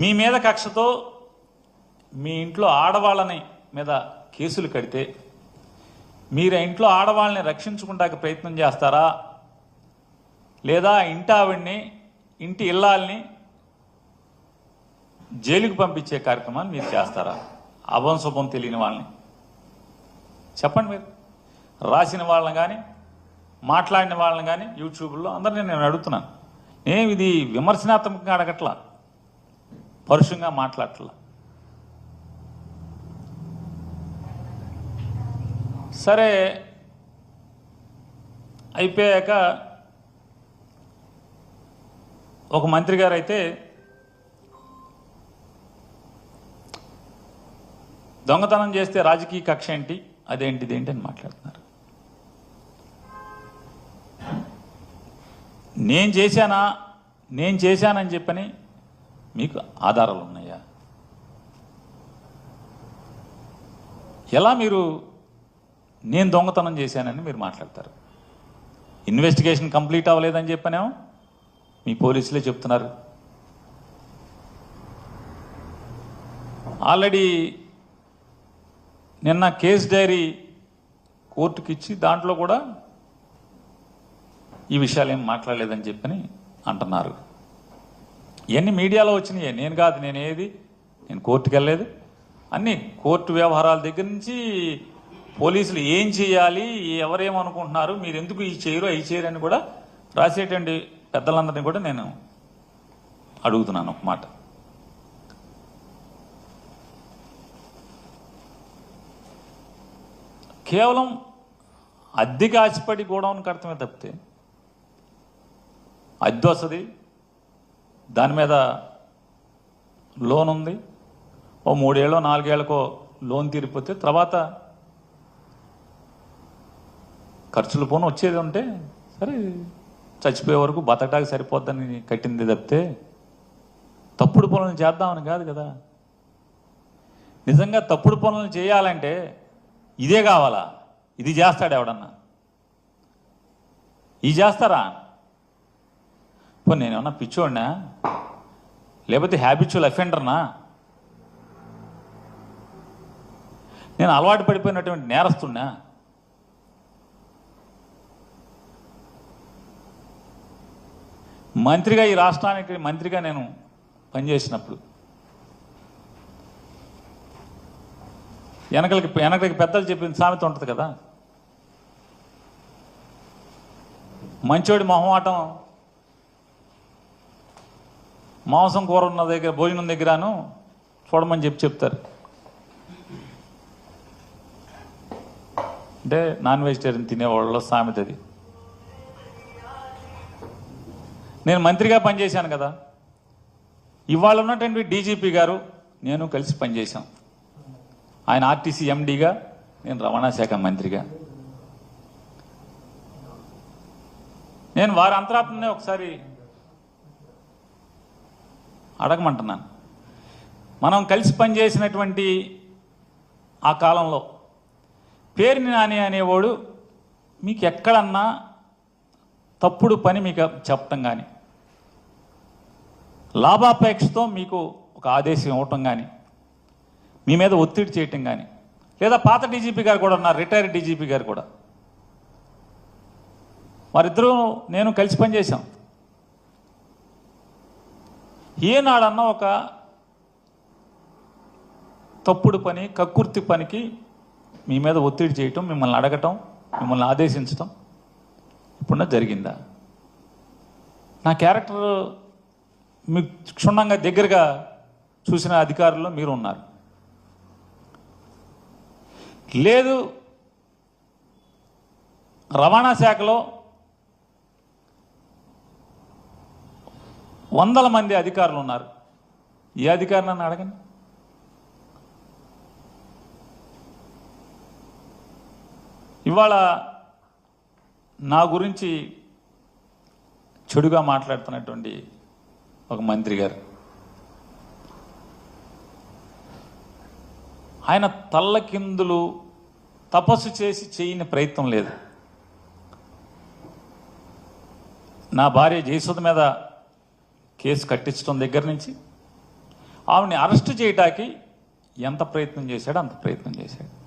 మీ మీద కక్షతో మీ ఇంట్లో ఆడవాళ్ళని మీద కేసులు కడితే మీరు ఆ ఇంట్లో ఆడవాళ్ళని రక్షించుకుంటానికి ప్రయత్నం చేస్తారా? లేదా ఇంటి ఆవిడ్ని ఇంటి ఇల్లాల్ని జైలుకు పంపించే కార్యక్రమాన్ని మీరు చేస్తారా? అభంశుభం తెలియని వాళ్ళని. చెప్పండి మీరు. రాసిన వాళ్ళని కానీ మాట్లాడిన వాళ్ళని కానీ యూట్యూబ్లో అందరినీ నేను అడుగుతున్నాను. నేను ఇది విమర్శనాత్మకంగా అడగట్లా? పరుషంగా మాట్లాడట్లా. సరే అయిపోయాక ఒక మంత్రి గారు అయితే దొంగతనం చేస్తే రాజకీయ కక్ష ఏంటి? అదేంటి ఇదేంటి అని మాట్లాడుతున్నారు. నేను చేశానా? నేను చేశానని చెప్పని మీకు ఆధారాలు ఉన్నాయా? ఎలా మీరు నేను దొంగతనం చేశానని మీరు మాట్లాడతారు? ఇన్వెస్టిగేషన్ కంప్లీట్ అవ్వలేదని చెప్పనేమో? మీ పోలీసులే చెప్తున్నారు. ఆల్రెడీ నిన్న కేస్ డైరీ కోర్టుకి ఇచ్చి దాంట్లో కూడా ఈ విషయాలు ఏం మాట్లాడలేదని చెప్పని అంటున్నారు. ఇవన్నీ మీడియాలో వచ్చినాయి నేను కాదు నేను ఏది? నేను కోర్టుకు వెళ్ళలేదు. అన్ని కోర్టు వ్యవహారాల దగ్గర నుంచి పోలీసులు ఏం చేయాలి ఎవరేమనుకుంటున్నారు మీరు ఎందుకు ఈ చేయరు అవి చేయరు అని కూడా రాసేటువంటి పెద్దలందరినీ కూడా నేను అడుగుతున్నాను ఒక మాట. కేవలం అద్దెకి ఆశపడి గోడౌన్ కడతమే తప్పితే అద్దె వస్తుంది దాని మీద లోన్ ఉంది. ఓ మూడేళ్ళో నాలుగేళ్ళకో లోన్ తీరిపోతే తర్వాత ఖర్చులు పోను వచ్చేది ఉంటే సరే చచ్చిపోయే వరకు బతకటానికి సరిపోద్దని కట్టింది తప్పితే తప్పుడు పనులు చేద్దామని కాదు కదా. నిజంగా తప్పుడు పనులు చేయాలంటే ఇదే కావాలా? ఇది చేస్తాడు ఎవడన్నా? ఇది చేస్తారా? పోనీ నేనేమన్నా పిచ్చోడినా? లేకపోతే హ్యాబిచువల్ అఫెండర్నా నేను అలవాటు పడిపోయినటువంటి నేరస్తున్నా మంత్రిగా ఈ రాష్ట్రానికి మంత్రిగా నేను పనిచేసినప్పుడు వెనకలకి వెనకలకి పెద్దలు చెప్పిన సామెత ఉంటుంది కదా? మంచోడి మొహమాటం మాంసం కూర ఉన్న దగ్గర భోజనం దగ్గరను చూడమని చెప్పి చెప్తారు. అంటే నాన్ వెజిటేరియన్ తినేవాళ్ళ సామెత అది. నేను మంత్రిగా పనిచేశాను కదా. ఇవాళ ఉన్నటువంటి డీజీపీ గారు నేను కలిసి పనిచేశాం. ఆయన ఆర్టీసీ ఎండీగా నేను రవాణా శాఖ మంత్రిగా. నేను వారి అంతరాత్మనే ఒకసారి అడగమంటున్నాను. మనం కలిసి పనిచేసినటువంటి ఆ కాలంలో పేరుని నాని అనేవాడు మీకు ఎక్కడన్నా తప్పుడు పని మీకు చెప్పటం కానీ లాభాపేక్షతో మీకు ఒక ఆదేశం ఇవ్వటం కానీ మీ మీద ఒత్తిడి చేయటం కానీ లేదా పాత డీజీపీ గారు కూడా ఉన్నారు రిటైర్ డీజీపీ గారు కూడా. వారిద్దరూ నేను కలిసి పనిచేశాం. ఏనాడన్నా ఒక తప్పుడు పని కక్కుర్తి పనికి మీ మీద ఒత్తిడి చేయటం మిమ్మల్ని అడగటం మిమ్మల్ని ఆదేశించటం ఇప్పుడున్న జరిగిందా? నా క్యారెక్టర్ మీకు క్షుణ్ణంగా దగ్గరగా చూసిన అధికారుల్లో మీరు ఉన్నారు లేదు రవాణా శాఖలో వందల మంది అధికారులు ఉన్నారు ఏ అధికారి అడగండి? ఇవాళ నా గురించి చెడుగా మాట్లాడుతున్నటువంటి ఒక మంత్రి గారు. ఆయన తల్లకిందులు తపస్సు చేసి చేయని ప్రయత్నం లేదు. నా భార్య జయసుధ మీద కేసు కట్టించడం దగ్గర నుంచి. ఆవిడని అరెస్ట్ చేయటానికి ఎంత ప్రయత్నం చేశాడో అంత ప్రయత్నం చేశాడు.